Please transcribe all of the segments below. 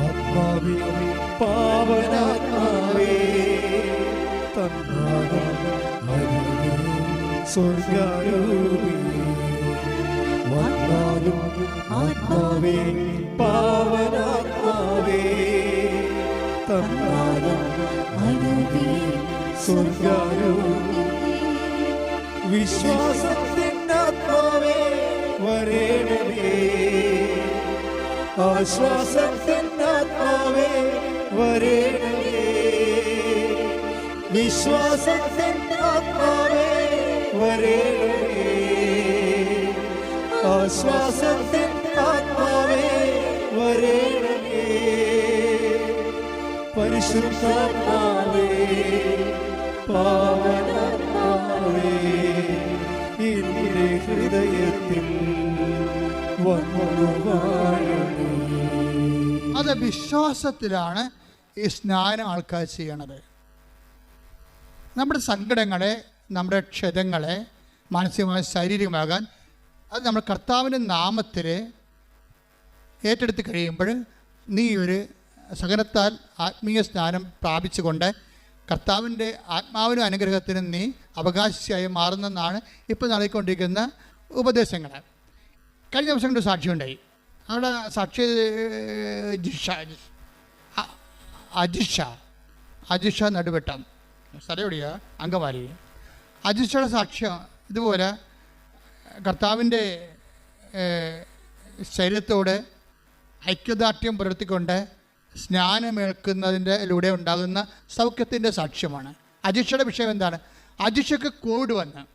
ആത്മാവേ പാവനാത്മാവേ സ്വർഗാരൂപി വന്നാലും ആത്മാവേ പാവനാത്മാവേ തന്നാലും അരുളേ സ്വർഗാരൂപി വിശ്വാസത്തിനാത്മാവേ വരേണമേ. ആശ്വാസത്തിനാത്മാവേ വരേണമേ വിശ്വാസത്തിനാത്മാവേ വരേണമേ ആശ്വാസത്തിനാത്മാവേ വരേണമേ പരിശുദ്ധാത്മാവേ പാവനാത്മാവേ എന്റെ ഹൃദയത്തിൽ അത് വിശ്വാസത്തിലാണ് ഈ സ്നാനം ആൾക്കാർ ചെയ്യണത്. നമ്മുടെ സങ്കടങ്ങളെ നമ്മുടെ ക്ഷതങ്ങളെ മാനസികമായ ശാരീരികമാകാൻ അത് നമ്മൾ കർത്താവിന്റെ നാമത്തിൽ ഏറ്റെടുത്ത് കഴിയുമ്പോൾ നീ ഒരു സഹനത്താൽ ആത്മീയ സ്നാനം പ്രാപിച്ചുകൊണ്ട് കർത്താവിന്റെ ആത്മാവിനും അനുഗ്രഹത്തിനും നീ അവകാശിയായി മാറുന്നെന്നാണ് ഇപ്പോൾ നടത്തിക്കൊണ്ടിരിക്കുന്ന ഉപദേശങ്ങൾ. കഴിഞ്ഞ ദിവസം കൊണ്ട് സാക്ഷിയുണ്ടായി അവിടെ സാക്ഷി അജിഷ അജിഷ അജിഷ നടുവെട്ടം. സ്ഥലം എവിടെയാ? അങ്കമാലി. അജിഷയുടെ സാക്ഷ്യം ഇതുപോലെ കർത്താവിന്റെ ശരീരത്തോട് ഐക്യദാർഢ്യം പുലർത്തിക്കൊണ്ട് സ്നാനമേൽക്കുന്നതിന്റെ ലൂടെ ഉണ്ടാകുന്ന സൗഖ്യത്തിന്റെ സാക്ഷ്യമാണ്. അജിഷയുടെ വിഷയം എന്താണ്? അജിഷയ്ക്ക് കോവിഡ് വന്ന്.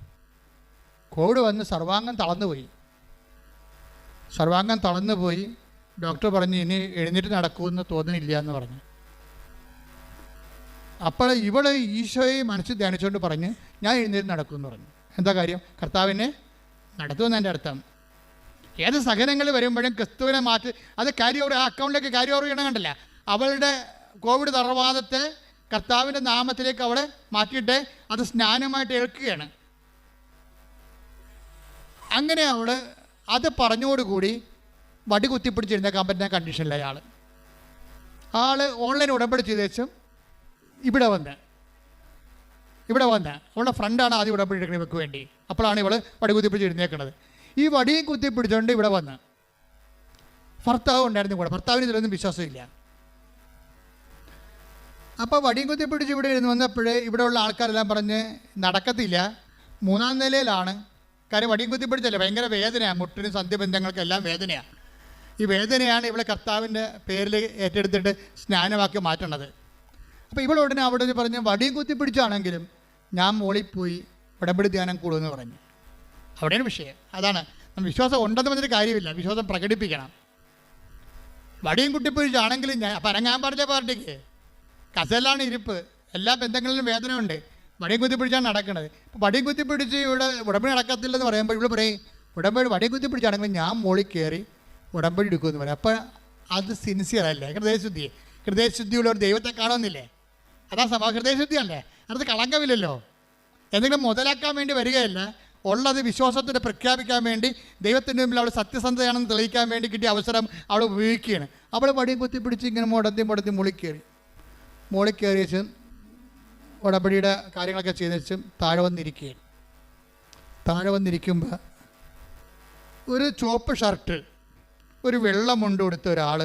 കോവിഡ് വന്ന് സർവാംഗം തളർന്നുപോയി. സർവാംഗം തളർന്നു പോയി ഡോക്ടർ പറഞ്ഞു ഇനി എഴുന്നേറ്റ് നടക്കുമെന്ന് തോന്നുന്നില്ല എന്ന് പറഞ്ഞു. അപ്പോൾ ഇവൾ ഈശോയെ മനസ്സിൽ ധ്യാനിച്ചുകൊണ്ട് പറഞ്ഞ് ഞാൻ എഴുന്നേറ്റ് നടക്കുമെന്ന് പറഞ്ഞു. എന്താ കാര്യം? കർത്താവിനെ നടത്തുമെന്ന് എന്റെ അർത്ഥം. ഏത് സഹനങ്ങൾ വരുമ്പോഴും ക്രിസ്തുവിനെ മാറ്റി അത് ഓവർ ആ അക്കൗണ്ടിലേക്ക് കാര്യം ഓവർ ചെയ്യണം കണ്ടില്ല അവളുടെ കോവിഡ് തറവാദത്തെ കർത്താവിന്റെ നാമത്തിലേക്ക് അവളെ മാറ്റിയിട്ട് അത് സ്നാനമായിട്ട് ഏൽക്കുകയാണ്. അങ്ങനെ അവൾ അത് പറഞ്ഞോടുകൂടി വടി കുത്തിപ്പിടിച്ചിരുന്ന കമ്പനിയുടെ കണ്ടീഷനിലെ അയാൾ ആൾ ഓൺലൈൻ ഉടമ്പടി ചെയ്ത ശേഷം ഇവിടെ വന്ന്. ഇവിടെ വന്ന്. അവളുടെ ഫ്രണ്ടാണ് ആദ്യം ഉടമ്പടി എടുക്കുന്നത് ഇവർക്ക് വേണ്ടി. അപ്പോഴാണ് ഇവൾ വടി കുത്തിപ്പിടിച്ചിരുന്നേക്കുന്നത് ഈ വടിയും കുത്തിപ്പിടിച്ചുകൊണ്ട് ഇവിടെ വന്ന്. ഭർത്താവ് ഉണ്ടായിരുന്നു കൂടെ. ഭർത്താവിന് ഇതിലൊന്നും വിശ്വാസമില്ല. അപ്പോൾ വടിയും കുത്തിപ്പിടിച്ച് ഇവിടെ ഇരുന്ന് വന്നപ്പോഴേ ഇവിടെയുള്ള ആൾക്കാരെല്ലാം പറഞ്ഞ് നടക്കത്തില്ല. മൂന്നാം നിലയിലാണ്. കാര്യം വടിയും കുത്തിപ്പിടിച്ചല്ലേ ഭയങ്കര വേദനയാണ് മുട്ടിനും സന്ധ്യബന്ധങ്ങൾക്കും എല്ലാം വേദനയാണ് ഈ വേദനയാണ് ഇവിടെ കർത്താവിന്റെ പേരിൽ ഏറ്റെടുത്തിട്ട് സ്നാനമാക്കി മാറ്റണത്. അപ്പോൾ ഇവിടെ ഉടനെ അവിടെ പറഞ്ഞ് വടിയും കുത്തിപ്പിടിച്ചാണെങ്കിലും ഞാൻ മോളിൽ പോയി ഉടമ്പടി ധ്യാനം കൂടുമെന്ന് പറഞ്ഞു. അവിടെയാണ് വിഷയം. അതാണ്. വിശ്വാസം ഉണ്ടെന്ന് പറഞ്ഞൊരു കാര്യമില്ല. വിശ്വാസം പ്രകടിപ്പിക്കണം. വടിയും കുട്ടിപ്പിടിച്ചാണെങ്കിലും ഞാൻ അനങ്ങാൻ പറഞ്ഞ പാർട്ടിക്ക്. കസലാണ് ഇരിപ്പ്. എല്ലാ ബന്ധങ്ങളിലും വേദന ഉണ്ട് കുത്തി കുത്തിപ്പിടിച്ചാണ് നടക്കുന്നത് അപ്പോൾ വടിയും കുത്തിപ്പിടിച്ച് ഇവിടെ ഉടമ്പടി നടക്കത്തില്ലെന്ന് പറയുമ്പോൾ ഇവിടെ പറയും ഉടമ്പടി വടിയും പിടിച്ചാണെങ്കിൽ ഞാൻ മോളിൽ കയറി ഉടമ്പടി എടുക്കുമെന്ന് പറയും. അപ്പോൾ അത് സിൻസിയർ അല്ലേ? ഹൃദയശുദ്ധി ഹൃദയശുദ്ധിയുള്ള ഒരു ദൈവത്തെ കാണുന്നില്ലേ അതാ സഭ ഹൃദയശുദ്ധിയല്ലേ അത് കളങ്കമില്ലല്ലോ. എന്തെങ്കിലും മുതലാക്കാൻ വേണ്ടി വരികയല്ല. ഉള്ളത് വിശ്വാസത്തിന് പ്രഖ്യാപിക്കാൻ വേണ്ടി ദൈവത്തിന്റെ മുമ്പിൽ അവൾ സത്യസന്ധതയാണെന്ന് തെളിയിക്കാൻ വേണ്ടി കിട്ടിയ അവസരം അവൾ ഉപയോഗിക്കുകയാണ്. അവൾ വടിയും കുത്തിപ്പിടിച്ച് ഇങ്ങനെ മുടത്തി മുടത്തി മുകളിൽ കയറി മുകളിൽ ശേഷം ഉടമ്പടിയുടെ കാര്യങ്ങളൊക്കെ ചെയ്ത ശേഷം താഴെ വന്നിരിക്കുകയാണ്. താഴെ വന്നിരിക്കുമ്പോൾ ഒരു ചുവപ്പ് ഷർട്ട് ഒരു വെള്ള മുണ്ട് കൊടുത്ത ഒരാൾ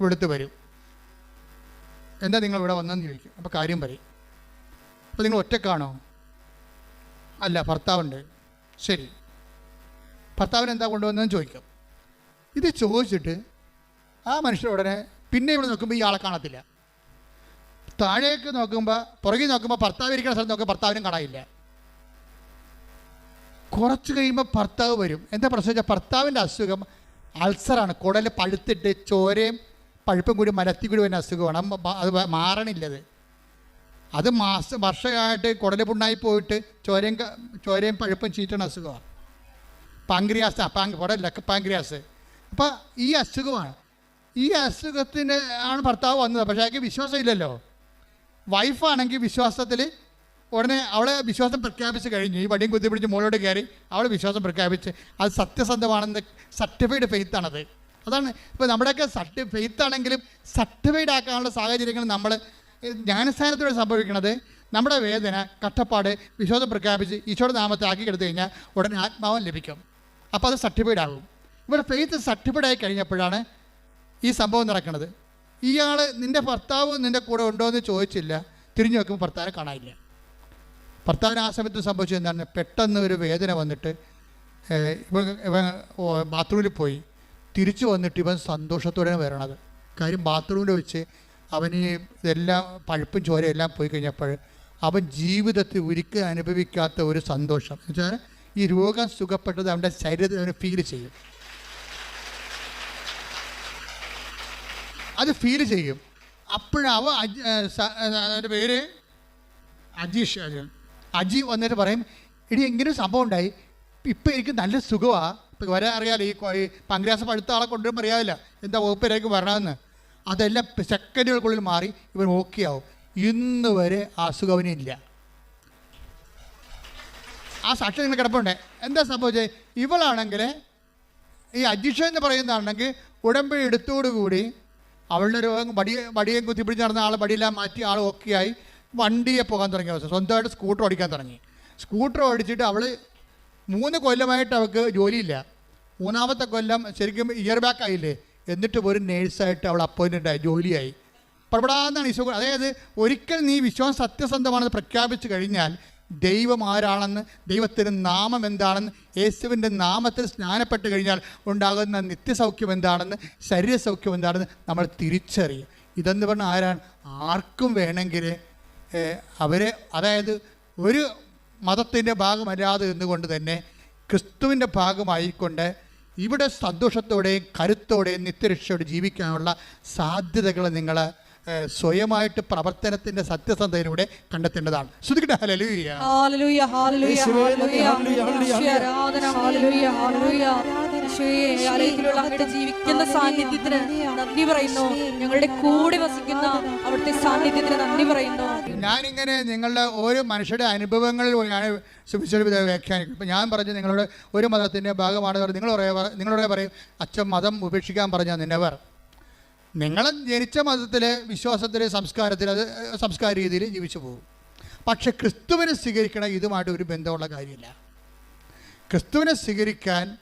ഇവിടുത്തെ വരും. എന്താ നിങ്ങൾ ഇവിടെ വന്നെന്ന് ചോദിക്കും. അപ്പോൾ കാര്യം പറയും. അപ്പോൾ നിങ്ങൾ ഒറ്റക്കാണോ അല്ല ഭർത്താവുണ്ട്. ശരി. ഭർത്താവിന് എന്താ കൊണ്ടുവന്നതെന്ന് ചോദിക്കും. ഇത് ചോദിച്ചിട്ട് ആ മനുഷ്യർ ഉടനെ പിന്നെ ഇവിടെ നോക്കുമ്പോൾ ഈ ആളെ കാണത്തില്ല. താഴേക്ക് നോക്കുമ്പോൾ പുറകിൽ നോക്കുമ്പോൾ ഭർത്താവ് ഇരിക്കുന്ന സ്ഥലത്ത് നോക്കുമ്പോൾ ഭർത്താവിനും കാണാനില്ല. കുറച്ച് കഴിയുമ്പോൾ ഭർത്താവ് വരും. എന്താ പ്രശ്നം വെച്ചാൽ ഭർത്താവിന്റെ അസുഖം അൾസറാണ്. കുടൽ പഴുത്തിട്ട് ചോരയും പഴുപ്പും കൂടി മലത്തി കൂടി വരുന്ന അസുഖമാണ്. അത് മാറണില്ലത് അത്. മാസ വർഷമായിട്ട് കുടൽ പുണ്ണായി പോയിട്ട് ചോരയും ചോരയും പഴുപ്പും ചീറ്റണ അസുഖമാണ് പാങ്ക്രിയാസ് പാങ്ക് കുടല്ല പാങ്ക്രിയാസ്. അപ്പോൾ ഈ അസുഖമാണ്. ഈ അസുഖത്തിന് ആണ് ഭർത്താവ് വന്നത്. പക്ഷേ അയാൾക്ക് വിശ്വാസമില്ലല്ലോ. വൈഫാണെങ്കിൽ വിശ്വാസത്തിൽ ഉടനെ അവളെ വിശ്വാസം പ്രഖ്യാപിച്ച് കഴിഞ്ഞു. ഈ വടിയും കുത്തിപ്പിടിച്ച് മോളോട് കയറി അവൾ വിശ്വാസം പ്രഖ്യാപിച്ച്. അത് സത്യസന്ധമാണെന്ന് സർട്ടിഫൈഡ് ഫെയ്ത്താണത് അതാണ് ഇപ്പോൾ നമ്മുടെയൊക്കെ സർട്ടി ഫെയ്ത്ത് ആണെങ്കിലും സർട്ടിഫൈഡ് ആക്കാനുള്ള സാഹചര്യങ്ങൾ നമ്മൾ ജ്ഞാനസ്ഥാനത്തോടെ സംഭവിക്കുന്നത് നമ്മുടെ വേദന കഷ്ടപ്പാട് വിശ്വാസം പ്രഖ്യാപിച്ച് ഈശോയുടെ നാമത്തെ ആക്കി എടുത്തു കഴിഞ്ഞാൽ ഉടനെ ആത്മാവൻ ലഭിക്കും. അപ്പോൾ അത് സർട്ടിഫൈഡ് ആകും. ഇവിടെ ഫെയ്ത്ത് സർട്ടിഫൈഡ് ആയി കഴിഞ്ഞപ്പോഴാണ് ഈ സംഭവം നടക്കുന്നത്. ഇയാൾ നിന്റെ ഭർത്താവ് നിന്റെ കൂടെ ഉണ്ടോ എന്ന് ചോദിച്ചില്ല. തിരിഞ്ഞു നോക്കുമ്പോൾ ഭർത്താവിനെ കാണാനില്ല. ഭർത്താവിന് ആ സമയത്ത് സംഭവിച്ചത് എന്താണ്? പെട്ടെന്ന് ഒരു വേദന വന്നിട്ട് ഇവൻ ഇവൻ ബാത്റൂമിൽ പോയി. തിരിച്ചു വന്നിട്ട് ഇവൻ സന്തോഷത്തോടെയാണ് വരണത്. കാര്യം ബാത്റൂമിൽ വെച്ച് അവന് ഇതെല്ലാം പഴുപ്പും ചോരയും എല്ലാം പോയി കഴിഞ്ഞപ്പോൾ അവൻ ജീവിതത്തിൽ ഒരിക്കലും അനുഭവിക്കാത്ത ഒരു സന്തോഷം. എന്ന് വെച്ചാൽ ഈ രോഗം സുഖപ്പെട്ടത് അവന്റെ ശരീരത്തിൽ അവന് ഫീൽ ചെയ്യും. അത് ഫീൽ ചെയ്യും. അപ്പോഴാവ് അവന്റെ പേര്? അജീഷ് അജി വന്നിട്ട് പറയും ഇടി എങ്ങനെ സംഭവം ഉണ്ടായി. ഇപ്പം എനിക്ക് നല്ല സുഖമാണ് ഇപ്പം വരെ അറിയാമല്ലോ ഈ ഈ പഴുത്ത ആളെ കൊണ്ടുവരുമ്പോൾ അറിയാവില്ല. എന്താ വകുപ്പിലേക്ക് വരണമെന്ന്. അതെല്ലാം സെക്കൻഡുകൾക്കുള്ളിൽ മാറി ഇവൻ ഓക്കെ ആവും. ഇന്ന് വരെ ആ അസുഖം അവനില്ല ആ സാക്ഷി നിങ്ങൾ കിടപ്പുണ്ട്. എന്താ സംഭവിച്ചത് ഇവളാണെങ്കിൽ ഈ അജിഷ എന്ന് പറയുന്നതാണെങ്കിൽ ഉടമ്പടി എടുത്തോടുകൂടി അവളുടെ രോഗം വടിയെ വടിയെ കുത്തിപ്പിടിച്ച് നടന്ന ആൾ വടിയെല്ലാം മാറ്റി ആൾ ഒക്കെയായി വണ്ടിയെ പോകാൻ തുടങ്ങിയ അവസ്ഥ സ്വന്തമായിട്ട് സ്കൂട്ടർ ഓടിക്കാൻ തുടങ്ങി. സ്കൂട്ടർ ഓടിച്ചിട്ട് അവൾ മൂന്ന് കൊല്ലമായിട്ട് അവൾക്ക് ജോലിയില്ല. മൂന്നാമത്തെ കൊല്ലം ശരിക്കും ഇയർ ബാക്ക് ആയില്ലേ? എന്നിട്ട് ഒരു നേഴ്സായിട്ട് അവൾ അപ്പോയിൻമെന്റ് ആയി ജോലിയായി. പ്രബടാന്നാണ് ഈശോ അതായത് ഒരിക്കൽ നീ വിശ്വാസം സത്യസന്ധമാണെന്ന് പ്രഖ്യാപിച്ചു കഴിഞ്ഞാൽ ദൈവം ആരാണെന്ന് ദൈവത്തിന്റെ നാമം എന്താണെന്ന് യേശുവിന്റെ നാമത്തിൽ സ്നാനപ്പെട്ട് കഴിഞ്ഞാൽ ഉണ്ടാകുന്ന നിത്യസൗഖ്യം എന്താണെന്ന് ശരീരസൗഖ്യം എന്താണെന്ന് നമ്മൾ തിരിച്ചറിയും. ഇതെന്ന് പറഞ്ഞാൽ ആരാണ്? ആർക്കും വേണമെങ്കിൽ അവരെ അതായത് ഒരു മതത്തിന്റെ ഭാഗമല്ലാതെ നിന്നുകൊണ്ട് തന്നെ ക്രിസ്തുവിന്റെ ഭാഗമായിക്കൊണ്ട് ഇവിടെ സന്തോഷത്തോടെയും കരുത്തോടെയും നിത്യരക്ഷയോടെ ജീവിക്കാനുള്ള സാധ്യതകൾ നിങ്ങൾ ഏഹ്, സ്വയമായിട്ട് പ്രവർത്തനത്തിന്റെ സത്യസന്ധതയിലൂടെ കണ്ടെത്തേണ്ടതാണ്. ശ്രുതിക്കട്ടെ hallelujah. Hallelujah hallelujah hallelujah. Hallelujah, ആലയത്തിലുള്ള അങ്ങയുടെ ജീവിക്കുന്ന സാന്നിധ്യത്തിന് നന്ദി പറയുന്നു. ഞങ്ങളുടെ കൂടെ വസിക്കുന്ന അവിടുത്തെ സാന്നിധ്യത്തിന് നന്ദി പറയുന്നു. ഞാനിങ്ങനെ നിങ്ങളുടെ ഓരോ മനുഷ്യരുടെ അനുഭവങ്ങളിൽ ഞാൻ സുവിശേഷ വ്യാഖ്യാനിക്കും. ഇപ്പം ഞാൻ പറഞ്ഞു നിങ്ങളുടെ ഒരു മതത്തിന്റെ ഭാഗമാണ് പറഞ്ഞ് നിങ്ങൾ പറയാ നിങ്ങളുടെ പറയും അച്ഛൻ മതം ഉപേക്ഷിക്കാൻ പറഞ്ഞാൽ നിന്നവർ നിങ്ങൾ ജനിച്ച മതത്തിലെ വിശ്വാസത്തിൽ സംസ്കാരത്തിൽ അത് സംസ്കാര രീതിയിൽ ജീവിച്ചു പോകും. പക്ഷെ ക്രിസ്തുവിനെ സ്വീകരിക്കണം ഇതുമായിട്ട് ഒരു ബന്ധമുള്ള കാര്യമില്ല. ക്രിസ്തുവിനെ സ്വീകരിക്കാൻ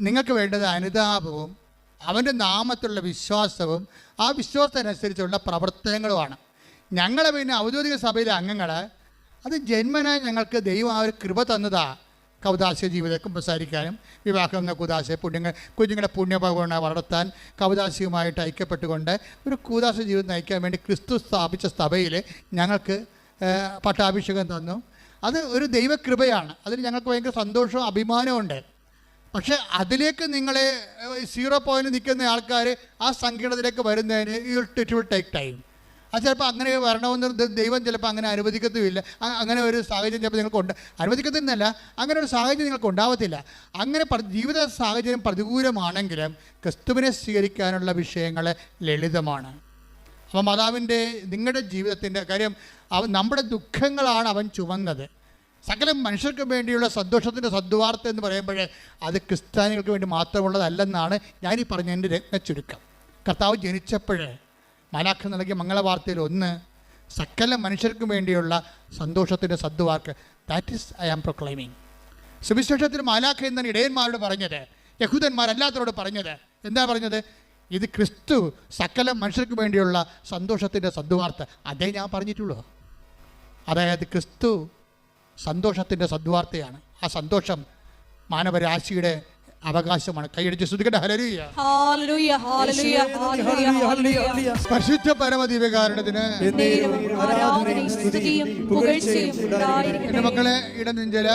നിങ്ങൾക്ക് വേണ്ടത് അനുതാപവും അവന്റെ നാമത്തിലുള്ള വിശ്വാസവും ആ വിശ്വാസത്തിനനുസരിച്ചുള്ള പ്രവർത്തനങ്ങളുമാണ്. ഞങ്ങളെ പിന്നെ ഔദ്യോഗിക സഭയിലെ അംഗങ്ങൾ അത് ജന്മനായി ഞങ്ങൾക്ക് ദൈവം ആ ഒരു കൃപ തന്നതാ. കൗതാശ ജീവിതം സംസാരിക്കാനും വിവാഹം എന്ന കുതാശ പുണ്യങ്ങൾ കുഞ്ഞുങ്ങളുടെ പുണ്യഭവന വളർത്താൻ കൗതാശയുമായിട്ട് ഐക്യപ്പെട്ടുകൊണ്ട് ഒരു കൂതാശ ജീവിതം നയിക്കാൻ വേണ്ടി ക്രിസ്തു സ്ഥാപിച്ച സഭയിൽ ഞങ്ങൾക്ക് പട്ടാഭിഷേകം തന്നു. അത് ഒരു ദൈവകൃപയാണ്. അതിൽ ഞങ്ങൾക്ക് ഭയങ്കര സന്തോഷവും അഭിമാനവും ഉണ്ട്. പക്ഷേ അതിലേക്ക് നിങ്ങളെ സീറോ പോയിന്റ് നിൽക്കുന്ന ആൾക്കാർ ആ സങ്കീർണത്തിലേക്ക് വരുന്നതിന് ഇറ്റ് വിൽ ടേക്ക് ടൈം. അത് ചിലപ്പോൾ അങ്ങനെ വരണമെന്ന് ദൈവം ചിലപ്പോൾ അങ്ങനെ അനുവദിക്കത്തുമില്ല. അങ്ങനെ ഒരു സാഹചര്യം ചിലപ്പോൾ നിങ്ങൾക്ക് ഉണ്ട്. അനുവദിക്കത്തില്ല അങ്ങനെ ഒരു സാഹചര്യം നിങ്ങൾക്ക് ഉണ്ടാവത്തില്ല. അങ്ങനെ ജീവിത സാഹചര്യം പ്രതികൂലമാണെങ്കിലും ക്രിസ്തുവിനെ സ്വീകരിക്കാനുള്ള വിഷയങ്ങൾ ലളിതമാണ്. അപ്പം മാതാവിന്റെ നിങ്ങളുടെ ജീവിതത്തിന്റെ കാര്യം അവൻ നമ്മുടെ ദുഃഖങ്ങളാണ് അവൻ ചുമന്നത്. സകല മനുഷ്യർക്ക് വേണ്ടിയുള്ള സന്തോഷത്തിന്റെ സദ്വാർത്ത എന്ന് പറയുമ്പോൾ അത് ക്രിസ്ത്യാനികൾക്ക് വേണ്ടി മാത്രമുള്ളതല്ലെന്നാണ് ഞാനീ പറഞ്ഞതിന്റെ രത്ന ചുരുക്കം കർത്താവ് ജനിച്ചപ്പോൾ മാലാഖ നൽകിയ മംഗളവാർത്തയിൽ ഒന്ന് സകല മനുഷ്യർക്കും വേണ്ടിയുള്ള സന്തോഷത്തിന്റെ സദ്വാർക്ക് that is I am proclaiming സുവിശേഷത്തിൽ മാലാഖ എന്നാണ് ഇടയന്മാരോട് പറഞ്ഞത് യഹൂദന്മാരല്ലാത്തവരോട് പറഞ്ഞത് എന്താ പറഞ്ഞത്? ഇത് ക്രിസ്തു സകല മനുഷ്യർക്ക് വേണ്ടിയുള്ള സന്തോഷത്തിന്റെ സദ്വാർത്ത. അതേ ഞാൻ പറഞ്ഞിട്ടുള്ളൂ. അതായത് ക്രിസ്തു സന്തോഷത്തിന്റെ സദ്വാർത്തയാണ്. ആ സന്തോഷം മാനവരാശിയുടെ അവകാശമാണ്. കൈയടിച്ച് ശ്രുതികട്ടെ ഹലരിയ ഹല്ലേലൂയ ഹല്ലേലൂയ ഹല്ലേലൂയ ഹല്ലേലൂയ പരിശുദ്ധ പരമദീപകാരണത്തിന് എന്റെ ആരാധനയും സ്തുതിയും നെഞ്ചല മക്കളെ ഇടനെഞ്ചില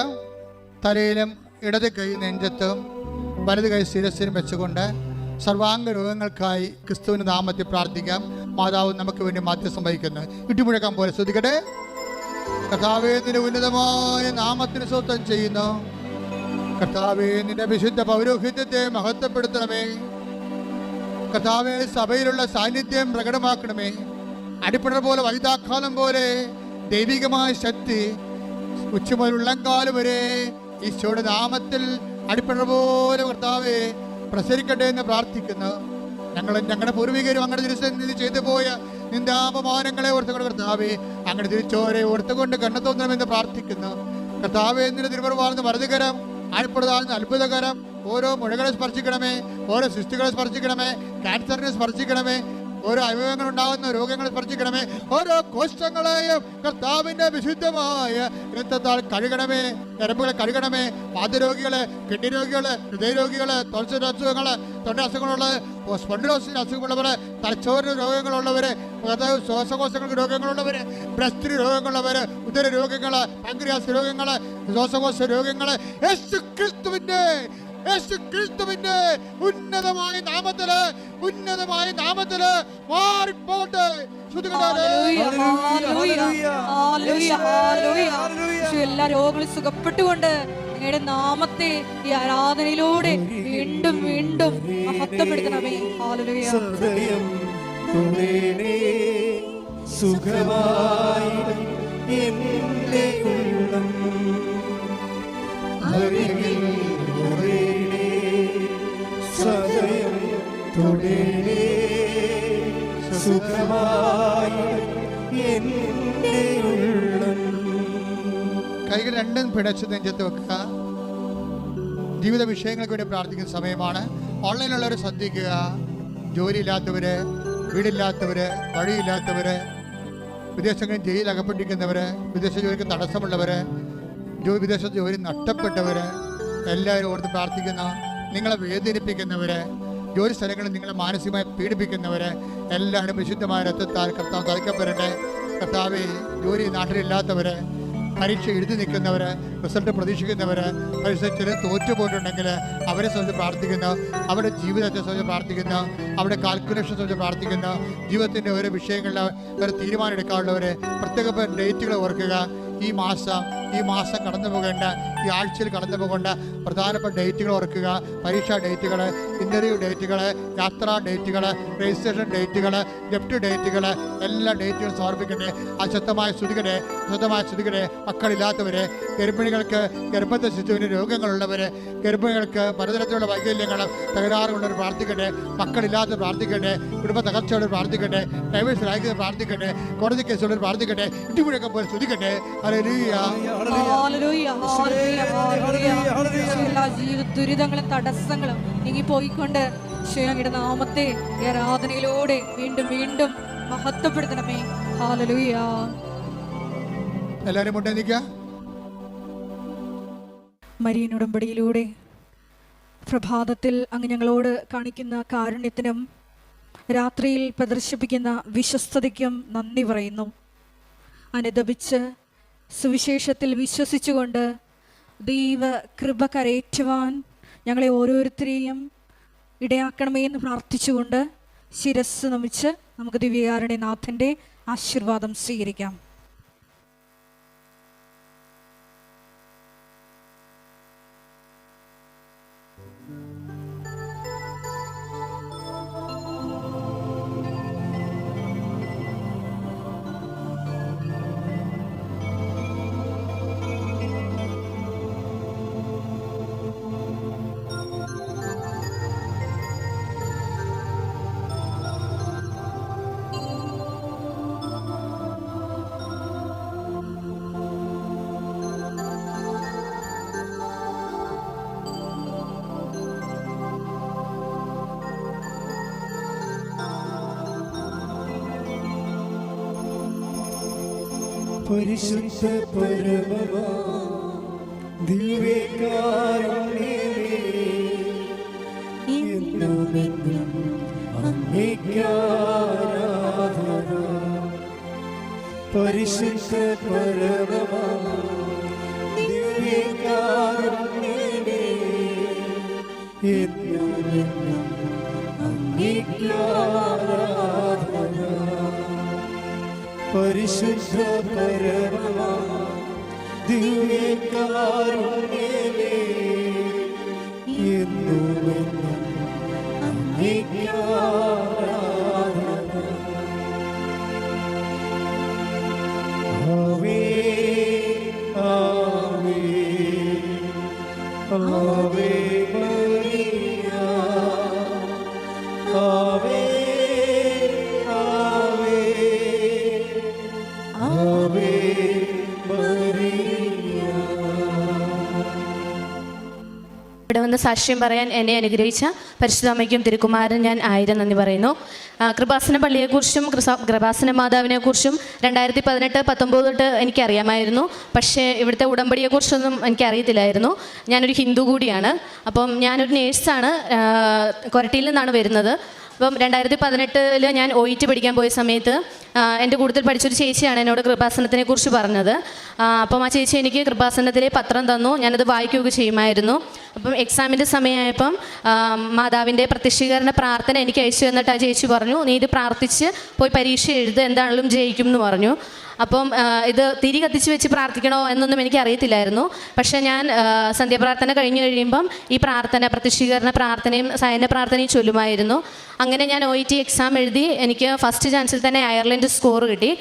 തലയിലും ഇടത് കൈ നെഞ്ചത്തും വലത് കൈ ശിരസിനും വെച്ചുകൊണ്ട് സർവാംഗ രോഗങ്ങൾക്കായി ക്രിസ്തുവിന് നാമത്തിൽ പ്രാർത്ഥിക്കാം. മാതാവ് നമുക്ക് വേണ്ടി മാധ്യസ്ഥം വഹിക്കുന്നു. ഇട്ടുമുഴക്കാൻ പോലെ ശ്രദ്ധിക്കട്ടെ. കഥാവേദന ഉന്നതമായ നാമത്തിന് സ്വത്വം ചെയ്യുന്നു. കർത്താവേ നിന്റെ വിശുദ്ധ പൗരോഹിത്യത്തെ മഹത്വപ്പെടുത്തണമേ. കർത്താവെ സഭയിലുള്ള സാന്നിധ്യം പ്രകടമാക്കണമേ. അടിപ്പണ പോലെ വൈതാക്കാലം പോലെ ദൈവികമായ ശക്തി ഉച്ചമുതൽ ഉള്ളംകാലം വരെ ഈശോയുടെ നാമത്തിൽ അടിപ്പണ പോലെ കർത്താവെ പ്രസരിക്കട്ടെ എന്ന് പ്രാർത്ഥിക്കുന്നു. ഞങ്ങൾ ഞങ്ങളുടെ പൂർവികരും അങ്ങനെ തിരിച്ചു ചെയ്തു പോയ നിന്റെ അപമാനങ്ങളെ ഓർത്തുകൊണ്ട് കർത്താവെ അങ്ങനെ തിരിച്ചോരെ ഓർത്തുകൊണ്ട് കണ്ണെത്തോന്നണമെന്ന് പ്രാർത്ഥിക്കുന്നു. കർത്താവെ നിന്റെ തിരുവറുവാർന്ന് വലതുകരം ആഴ്പ്പെടുതാഴ്ന്ന അത്ഭുതകരം ഓരോ മുഴകളെ സ്പർശിക്കണമേ ഓരോ സിസ്റ്റുകളെ സ്പർശിക്കണമേ ക്യാൻസറിനെ സ്പർശിക്കണമേ ഓരോ അവയവങ്ങൾ ഉണ്ടാകുന്ന രോഗങ്ങൾ സ്പർശിക്കണമേ. ഓരോ കോശങ്ങളെയും കർത്താവിന്റെ വിശുദ്ധമായ രക്തത്താൽ കഴുകണമേ. ഞരമ്പുകളെ കഴുകണമേ. പാദരോഗികളെ കിഡ്നി രോഗികൾ ഹൃദയരോഗികൾ തൊഴിൽ തൊണ്ട അസുഖങ്ങളുള്ള സ്പോണ്ടിലോസിന് അസുഖമുള്ളവര് തലച്ചോറിന് രോഗങ്ങളുള്ളവര് അതായത് ശ്വാസകോശങ്ങൾക്ക് രോഗങ്ങളുള്ളവര് ബ്രസ്റ്റ് രോഗങ്ങളുള്ളവര് ഉദര രോഗങ്ങൾ പാങ്ക്രിയാസ് രോഗങ്ങൾ ശ്വാസകോശ രോഗങ്ങൾ യേശു ക്രിസ്തുവിന്റെ യേശു ക്രിസ്തുവിന്റെ ഉന്നതമായ നാമത്തിൽ ഉന്നതമായ നാമത്തിൽ മാറിപ്പോട്ടെ എല്ലാ രോഗങ്ങളും സുഖപ്പെട്ടുകൊണ്ട് അങ്ങയുടെ നാമത്തെ ഈ ആരാധനയിലൂടെ വീണ്ടും വീണ്ടും മഹത്വപ്പെടുത്തണമേ സുഖമായി എന്റെ ഉള്ളം അരികിൽ കൈകൾ രണ്ടും പിടച്ച് നെഞ്ചത്ത് വെക്കുക. ജീവിത വിഷയങ്ങൾക്ക് വേണ്ടി പ്രാർത്ഥിക്കുന്ന സമയമാണ്. ഓൺലൈനിലുള്ളവർ ശ്രദ്ധിക്കുക. ജോലിയില്ലാത്തവര് വീടില്ലാത്തവര് വഴിയില്ലാത്തവര് വിദേശങ്ങളിൽ ജയിലിൽ അകപ്പെട്ടിരിക്കുന്നവര് വിദേശ ജോലിക്ക് തടസ്സമുള്ളവര് വിദേശ ജോലി നഷ്ടപ്പെട്ടവര് എല്ലാവരും ഓർത്ത് പ്രാർത്ഥിക്കുന്ന നിങ്ങളെ വേദനിപ്പിക്കുന്നവരെ ജോലി സ്ഥലങ്ങളിൽ നിങ്ങളെ മാനസികമായി പീഡിപ്പിക്കുന്നവരെ എല്ലാവരും വിശുദ്ധമായ രക്തത്താൽ കർത്താവ് തളിക്കപ്പെടട്ടെ കർത്താവ് ജോലി നാട്ടിലില്ലാത്തവരെ പരീക്ഷ എഴുതി നിൽക്കുന്നവരെ റിസൾട്ട് പ്രതീക്ഷിക്കുന്നവര് പരീക്ഷ തോറ്റു തോറ്റുപോയിട്ടുണ്ടെങ്കിൽ അവരെ സംബന്ധിച്ച് പ്രാർത്ഥിക്കുന്നു. അവരുടെ ജീവിതത്തെ സംബന്ധിച്ച് പ്രാർത്ഥിക്കുന്നു. അവരുടെ കാൽക്കുലേഷൻ സംബന്ധിച്ച് പ്രാർത്ഥിക്കുന്നു. ജീവിതത്തിന്റെ ഓരോ വിഷയങ്ങളിൽ ഒരു തീരുമാനം എടുക്കാനുള്ളവർ പ്രത്യേക ഡേറ്റുകൾ ഓർക്കുക. ഈ മാസം ഈ മാസം കടന്നു പോകേണ്ട ഈ ആഴ്ചയിൽ കടന്നു പോകേണ്ട പ്രധാനപ്പെട്ട ഡേറ്റുകൾ ഓർക്കുക. പരീക്ഷാ ഡേറ്റുകൾ ഇന്റർവ്യൂ ഡേറ്റുകൾ യാത്രാ ഡേറ്റുകൾ രജിസ്ട്രേഷൻ ഡേറ്റുകൾ ഡെപ്റ്റ് ഡേറ്റുകൾ എല്ലാ ഡേറ്റുകളും സമർപ്പിക്കട്ടെ. അശക്തമായ സ്തുതികരെ അശുദ്ധമായ സ്തുതികരെ മക്കളില്ലാത്തവരെ ഗർഭിണികൾക്ക് ഗർഭത്തെ ശിശുവിന് രോഗങ്ങളുള്ളവർ ഗർഭിണികൾക്ക് പലതരത്തിലുള്ള വൈകല്യങ്ങൾ തകരാറുള്ളവർ പ്രാർത്ഥിക്കട്ടെ. മക്കളില്ലാത്തവർ പ്രാർത്ഥിക്കട്ടെ. കുടുംബ തകർച്ചയോട് പ്രാർത്ഥിക്കട്ടെ. ഡൈവേഴ്സ് രാജ്യത്ത് പ്രാർത്ഥിക്കട്ടെ. കോടതി കേസുകളിൽ പ്രാർത്ഥിക്കട്ടെ. ഇടിമുഴക്കം പോലെ സ്തുതിക്കട്ടെ. Hallelujah hallelujah, hallelujah, hallelujah. യേശു എല്ലാ ജീവിത ദുരിതങ്ങളും തടസ്സങ്ങളും നീങ്ങി പോയിക്കൊണ്ട് ശിവയുടെ നാമത്തെ ആരാധനയിലൂടെ വീണ്ടും വീണ്ടും മഹത്വപ്പെടുത്തണമേ. ഹാലലൂയ എല്ലാവരും മരിയൻ ഉടമ്പടിയിലൂടെ പ്രഭാതത്തിൽ അങ്ങ് ഞങ്ങളോട് കാണിക്കുന്ന കാരുണ്യത്തിനും രാത്രിയിൽ പ്രദർശിപ്പിക്കുന്ന വിശ്വസ്തതയ്ക്കും നന്ദി പറയുന്നു. അനുദപിച്ച് സുവിശേഷത്തിൽ വിശ്വസിച്ചുകൊണ്ട് ദൈവ കൃപ കരയേറ്റുവാൻ ഞങ്ങളെ ഓരോരുത്തരെയും ഇടയാക്കണമേ എന്ന് പ്രാർത്ഥിച്ചുകൊണ്ട് ശിരസ് നമിച്ച് നമുക്ക് ദിവ്യകാരുണ്യനാഥന്റെ ആശീർവാദം സ്വീകരിക്കാം. പരിശുദ്ധ പരമമാ ദിവ്യകാരുണ്യമേ എന്നുമെന്നും സാക്ഷ്യം പറയാൻ എന്നെ അനുഗ്രഹിച്ച പരിശുദ്ധമ്മയ്ക്കും തിരുക്കുമാരൻ ഞാൻ ആയിരം നന്ദി പറയുന്നു. കൃപാസന പള്ളിയെക്കുറിച്ചും കൃപാസന മാതാവിനെക്കുറിച്ചും രണ്ടായിരത്തി പതിനെട്ട് പത്തൊമ്പത് തൊട്ട് എനിക്കറിയാമായിരുന്നു. പക്ഷേ ഇവിടുത്തെ ഉടമ്പടിയെക്കുറിച്ചൊന്നും എനിക്കറിയത്തില്ലായിരുന്നു. ഞാനൊരു ഹിന്ദു കൂടിയാണ്. അപ്പം ഞാനൊരു നേഴ്സാണ് കൊരട്ടിയിൽ നിന്നാണ് വരുന്നത്. അപ്പം രണ്ടായിരത്തി പതിനെട്ടിൽ ഞാൻ ഒ ഇ ടി പഠിക്കാൻ പോയ സമയത്ത് എന്റെ കൂടുതൽ പഠിച്ചൊരു ചേച്ചിയാണ് എന്നോട് കൃപാസനത്തിനെ കുറിച്ച് പറഞ്ഞത്. അപ്പം ആ ചേച്ചി എനിക്ക് കൃപാസനത്തിലെ പത്രം തന്നു. ഞാനത് വായിക്കുകയൊക്കെ ചെയ്യുമായിരുന്നു. അപ്പം എക്സാമിന്റെ സമയമായപ്പം മാതാവിന്റെ പ്രത്യക്ഷീകരണ പ്രാർത്ഥന എനിക്ക് അയച്ചു തന്നിട്ട് ആ ചേച്ചി പറഞ്ഞു നീ ഇത് പ്രാർത്ഥിച്ച് പോയി പരീക്ഷ എഴുത് എന്താണെങ്കിലും ജയിക്കും എന്ന് പറഞ്ഞു. അപ്പം ഇത് തിരി കത്തിച്ച് വെച്ച് പ്രാർത്ഥിക്കണോ എന്നൊന്നും എനിക്ക് അറിയത്തില്ലായിരുന്നു. പക്ഷേ ഞാൻ സന്ധ്യാപ്രാർത്ഥന കഴിഞ്ഞ് കഴിയുമ്പം ഈ പ്രാർത്ഥന പ്രത്യക്ഷീകരണ പ്രാർത്ഥനയും സൈന്യ പ്രാർത്ഥനയും ചൊല്ലുമായിരുന്നു. അങ്ങനെ ഞാൻ ഒ ഇ ടി എക്സാം എഴുതി എനിക്ക് ഫസ്റ്റ് ചാൻസിൽ തന്നെ അയർലൻഡ് സ്കോർ കിട്ടി.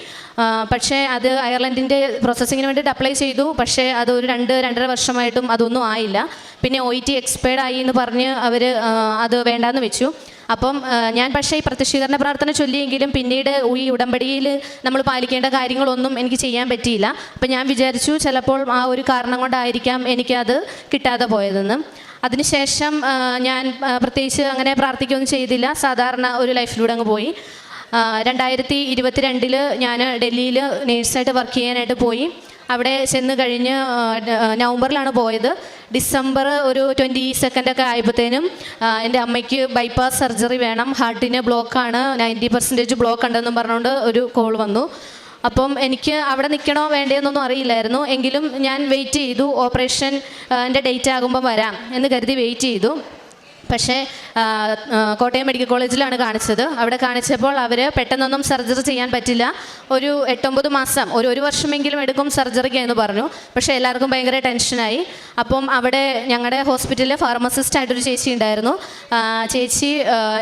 പക്ഷേ അത് അയർലൻഡിന്റെ പ്രോസസ്സിങ്ങിന് വേണ്ടിയിട്ട് അപ്ലൈ ചെയ്തു. പക്ഷേ അത് ഒരു രണ്ട് രണ്ടര വർഷമായിട്ടും അതൊന്നും ആയില്ല. പിന്നെ ഒ ഇ ടി എക്സ്പയർഡ് ആയി എന്ന് പറഞ്ഞ് അവർ അത് വേണ്ടാന്ന് വെച്ചു. അപ്പം ഞാൻ പക്ഷേ ഈ പ്രത്യക്ഷീകരണ പ്രാർത്ഥന ചൊല്ലിയെങ്കിലും പിന്നീട് ഈ ഉടമ്പടിയിൽ നമ്മൾ പാലിക്കേണ്ട കാര്യങ്ങളൊന്നും എനിക്ക് ചെയ്യാൻ പറ്റിയില്ല. അപ്പം ഞാൻ വിചാരിച്ചു ചിലപ്പോൾ ആ ഒരു കാരണം കൊണ്ടായിരിക്കാം എനിക്കത് കിട്ടാതെ പോയതെന്ന്. അതിനുശേഷം ഞാൻ പ്രത്യേകിച്ച് അങ്ങനെ പ്രാർത്ഥിക്കുകയൊന്നും ചെയ്തില്ല. സാധാരണ ഒരു ലൈഫിലൂടെ അങ്ങ് പോയി. രണ്ടായിരത്തി ഇരുപത്തിരണ്ടിൽ ഞാൻ ഡൽഹിയിൽ നേഴ്സായിട്ട് വർക്ക് ചെയ്യാനായിട്ട് പോയി. അവിടെ ചെന്ന് കഴിഞ്ഞ് നവംബറിലാണ് പോയത്. ഡിസംബർ ഒരു ട്വന്റി സെക്കൻഡൊക്കെ ആയപ്പോഴത്തേനും എന്റെ അമ്മയ്ക്ക് ബൈപ്പാസ് സർജറി വേണം. ഹാർട്ടിന് ബ്ലോക്കാണ് നയന്റി പെർസെന്റേജ് ബ്ലോക്ക് ഉണ്ടെന്നും പറഞ്ഞുകൊണ്ട് ഒരു കോൾ വന്നു. അപ്പം എനിക്ക് അവിടെ നിൽക്കണോ വേണ്ടതെന്നൊന്നും അറിയില്ലായിരുന്നു. എങ്കിലും ഞാൻ വെയിറ്റ് ചെയ്തു. ഓപ്പറേഷൻ എന്റെ ഡേറ്റ് ആകുമ്പോൾ വരാം എന്ന് കരുതി വെയിറ്റ് ചെയ്തു. പക്ഷേ കോട്ടയം മെഡിക്കൽ കോളേജിലാണ് കാണിച്ചത്. അവിടെ കാണിച്ചപ്പോൾ അവർ പെട്ടെന്നൊന്നും സർജറി ചെയ്യാൻ പറ്റില്ല. ഒരു എട്ടൊമ്പത് മാസം ഒരു ഒരു വർഷമെങ്കിലും എടുക്കും സർജറിക്ക് എന്ന് പറഞ്ഞു. പക്ഷേ എല്ലാവർക്കും ഭയങ്കര ടെൻഷനായി. അപ്പം അവിടെ ഞങ്ങളുടെ ഹോസ്പിറ്റലിലെ ഫാർമസിസ്റ്റ് ആയിട്ടൊരു ചേച്ചി ഉണ്ടായിരുന്നു. ചേച്ചി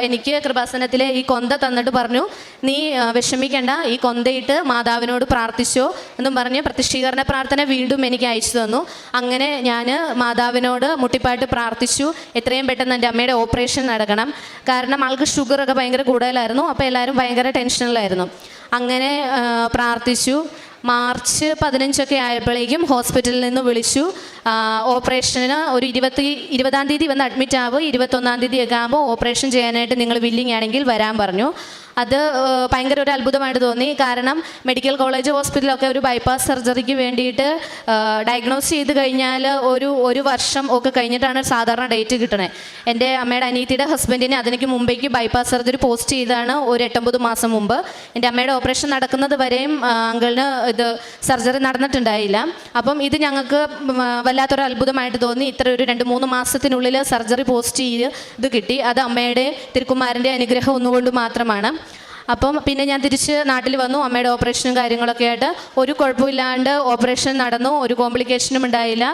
എനിക്ക് കൃപാസനത്തിലെ ഈ കൊന്ത തന്നിട്ട് പറഞ്ഞു നീ വിഷമിക്കേണ്ട. ഈ കൊന്തയിട്ട് മാതാവിനോട് പ്രാർത്ഥിച്ചോ എന്നും പറഞ്ഞ് പ്രതിഷ്ഠീകരണ പ്രാർത്ഥന വീണ്ടും എനിക്ക് അയച്ചു തന്നു. അങ്ങനെ ഞാൻ മാതാവിനോട് മുട്ടിപ്പായിട്ട് പ്രാർത്ഥിച്ചു. എത്രയും പെട്ടെന്ന് എന്റെ അമ്മയുടെ ഓപ്പറേഷൻ നടക്കണം. കാരണം ആൾക്ക് ഷുഗറൊക്കെ ഭയങ്കര കൂടുതലായിരുന്നു. അപ്പോൾ എല്ലാവരും ഭയങ്കര ടെൻഷനിലായിരുന്നു. അങ്ങനെ പ്രാർത്ഥിച്ചു. മാർച്ച് പതിനഞ്ചൊക്കെ ആയപ്പോഴേക്കും ഹോസ്പിറ്റലിൽ നിന്ന് വിളിച്ചു. ഓപ്പറേഷന് ഒരു ഇരുപത്തി ഇരുപതാം തീയതി വന്ന് അഡ്മിറ്റ് ആവുക ഇരുപത്തൊന്നാം തീയതി ഒക്കെ ആകുമ്പോൾ ഓപ്പറേഷൻ ചെയ്യാനായിട്ട് നിങ്ങൾ വില്ലിങ് ആണെങ്കിൽ വരാൻ പറഞ്ഞു. അത് ഭയങ്കര ഒരു അത്ഭുതമായിട്ട് തോന്നി. കാരണം മെഡിക്കൽ കോളേജ് ഹോസ്പിറ്റലൊക്കെ ഒരു ബൈപ്പാസ് സർജറിക്ക് വേണ്ടിയിട്ട് ഡയഗ്നോസ് ചെയ്ത് കഴിഞ്ഞാൽ ഒരു ഒരു വർഷം ഒക്കെ കഴിഞ്ഞിട്ടാണ് സാധാരണ ഡേറ്റ് കിട്ടണേ. എന്റെ അമ്മയുടെ അനീതിയുടെ ഹസ്ബൻഡിനെ അതിനേക്ക് മുമ്പേക്ക് ബൈപ്പാസ് സർജറി പോസ്റ്റ് ചെയ്താണ് ഒരു എട്ടൊമ്പത് മാസം മുമ്പ്. എന്റെ അമ്മയുടെ ഓപ്പറേഷൻ നടക്കുന്നത് വരെയും അങ്കിളിന് ഇത് സർജറി നടന്നിട്ടുണ്ടായില്ല. അപ്പം ഇത് ഞങ്ങൾക്ക് വല്ലാത്തൊരു അത്ഭുതമായിട്ട് തോന്നി. ഇത്ര ഒരു രണ്ട് മൂന്ന് മാസത്തിനുള്ളിൽ സർജറി പോസ്റ്റ് ചെയ്ത് ഇത് കിട്ടി. അത് അമ്മയുടെ തിരുക്കുമാരന്റെ അനുഗ്രഹം ഒന്നുകൊണ്ട് മാത്രമാണ്. അപ്പം പിന്നെ ഞാൻ തിരിച്ച് നാട്ടിൽ വന്നു. അമ്മയുടെ ഓപ്പറേഷനും കാര്യങ്ങളൊക്കെ ആയിട്ട് ഒരു കുഴപ്പമില്ലാണ്ട് ഓപ്പറേഷൻ നടന്നു. ഒരു കോംപ്ലിക്കേഷനും ഉണ്ടായില്ല.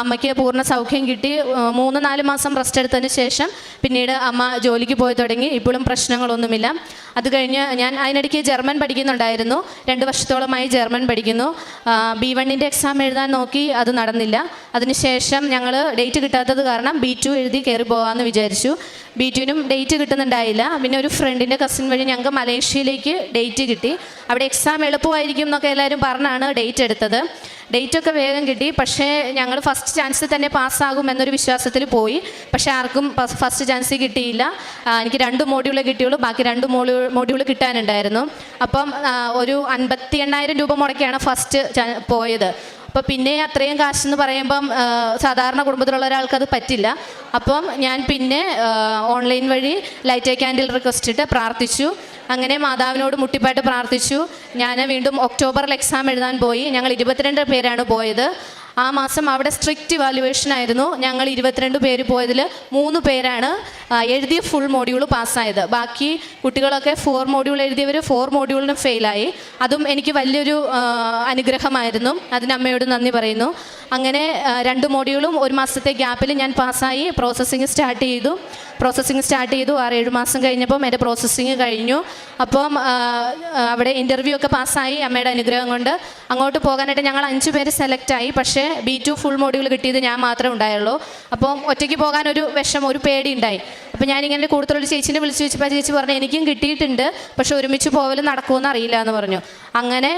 അമ്മയ്ക്ക് പൂർണ സൗഖ്യം കിട്ടി. മൂന്ന് നാല് മാസം റെസ്റ്റ് എടുത്തതിന് ശേഷം പിന്നീട് അമ്മ ജോലിക്ക് പോയി തുടങ്ങി. ഇപ്പോഴും പ്രശ്നങ്ങളൊന്നുമില്ല. അത് കഴിഞ്ഞ് ഞാൻ അതിനിടയ്ക്ക് ജർമ്മൻ പഠിക്കുന്നുണ്ടായിരുന്നു. രണ്ട് വർഷത്തോളമായി ജർമ്മൻ പഠിക്കുന്നു. ബി വണ്ണിന്റെ എക്സാം എഴുതാൻ നോക്കി. അത് നടന്നില്ല. അതിനുശേഷം ഞങ്ങൾ ഡേറ്റ് കിട്ടാത്തത് കാരണം ബി ടു എഴുതി കയറി പോകാമെന്ന് വിചാരിച്ചു. ബി ടുവിനും ഡേറ്റ് കിട്ടുന്നുണ്ടായില്ല. പിന്നെ ഒരു ഫ്രണ്ടിന്റെ കസിൻ വഴി ഞങ്ങൾക്ക് മലേഷ്യയിലേക്ക് ഡേറ്റ് കിട്ടി. അവിടെ എക്സാം എളുപ്പമായിരിക്കും എന്നൊക്കെ എല്ലാവരും പറഞ്ഞാണ് ഡേറ്റ് എടുത്തത്. ഡേറ്റ് ഒക്കെ വേഗം കിട്ടി. പക്ഷേ ഞങ്ങൾ ഫസ്റ്റ് ചാൻസിൽ തന്നെ പാസ്സാകും എന്നൊരു വിശ്വാസത്തിൽ പോയി. പക്ഷേ ആർക്കും ഫസ്റ്റ് ചാൻസ് കിട്ടിയില്ല. എനിക്ക് രണ്ട് മോഡ്യൂളേ കിട്ടിയുള്ളൂ. ബാക്കി രണ്ട് മോഡ്യൂൾ മോഡ്യൂൾ കിട്ടാനുണ്ടായിരുന്നു. അപ്പം ഒരു അൻപത്തി എണ്ണായിരം രൂപ മുടക്കിയാണ് ഫസ്റ്റ് പോയത്. അപ്പോൾ പിന്നെ അത്രയും കാശെന്ന് പറയുമ്പം സാധാരണ കുടുംബത്തിലുള്ള ഒരാൾക്ക് അത് പറ്റില്ല. അപ്പം ഞാൻ പിന്നെ ഓൺലൈൻ വഴി ലൈറ്റ് ക്യാൻഡിൽ റിക്വസ്റ്റ് ഇട്ട് പ്രാർത്ഥിച്ചു. അങ്ങനെ മാതാവിനോട് മുട്ടിപ്പായിട്ട് പ്രാർത്ഥിച്ചു. ഞാൻ വീണ്ടും ഒക്ടോബറിൽ എക്സാം എഴുതാൻ പോയി. ഞങ്ങൾ ഇരുപത്തിരണ്ട് പേരാണ് പോയത്. ആ മാസം അവിടെ സ്ട്രിക്റ്റ് ഇവാലുവേഷൻ ആയിരുന്നു. ഞങ്ങൾ ഇരുപത്തിരണ്ട് പേര് പോയതിൽ മൂന്ന് പേരാണ് എഴുതിയ ഫുൾ മോഡ്യൂൾ പാസ്സായത് ബാക്കി കുട്ടികളൊക്കെ ഫോർ മോഡ്യൂൾ എഴുതിയവർ ഫോർ മോഡ്യൂളിനും ഫെയിലായി അതും എനിക്ക് വലിയൊരു അനുഗ്രഹമായിരുന്നു. അതിന് അമ്മയോട് നന്ദി പറയുന്നു. അങ്ങനെ രണ്ട് മോഡ്യൂളും ഒരു മാസത്തെ ഗ്യാപ്പിൽ ഞാൻ പാസ്സായി പ്രോസസ്സിങ് സ്റ്റാർട്ട് ചെയ്തു. പ്രോസസ്സിങ് സ്റ്റാർട്ട് ചെയ്തു. ആറ് ഏഴ് മാസം കഴിഞ്ഞപ്പം എന്റെ പ്രോസസ്സിങ് കഴിഞ്ഞു. അപ്പം അവിടെ ഇന്റർവ്യൂ ഒക്കെ പാസ്സായി അമ്മയുടെ അനുഗ്രഹം കൊണ്ട്. അങ്ങോട്ട് പോകാനായിട്ട് ഞങ്ങൾ അഞ്ച് പേര് സെലക്ട് ആയി. പക്ഷേ ബി ടു ഫുൾ മോഡ്യൂൾ കിട്ടിയത് ഞാൻ മാത്രമേ ഉണ്ടായുള്ളൂ. അപ്പം ഒറ്റയ്ക്ക് പോകാൻ ഒരു വിഷം ഒരു പേടി ഉണ്ടായി അപ്പം ഞാനിങ്ങനെ കൂടുതലുള്ള ചേച്ചിനെ വിളിച്ച് ചോദിച്ചപ്പോൾ ചേച്ചി പറഞ്ഞു എനിക്കും കിട്ടിയിട്ടുണ്ട്. പക്ഷെ ഒരുമിച്ച് പോകൽ നടക്കുമെന്ന് അറിയില്ല എന്ന് പറഞ്ഞു. അങ്ങനെ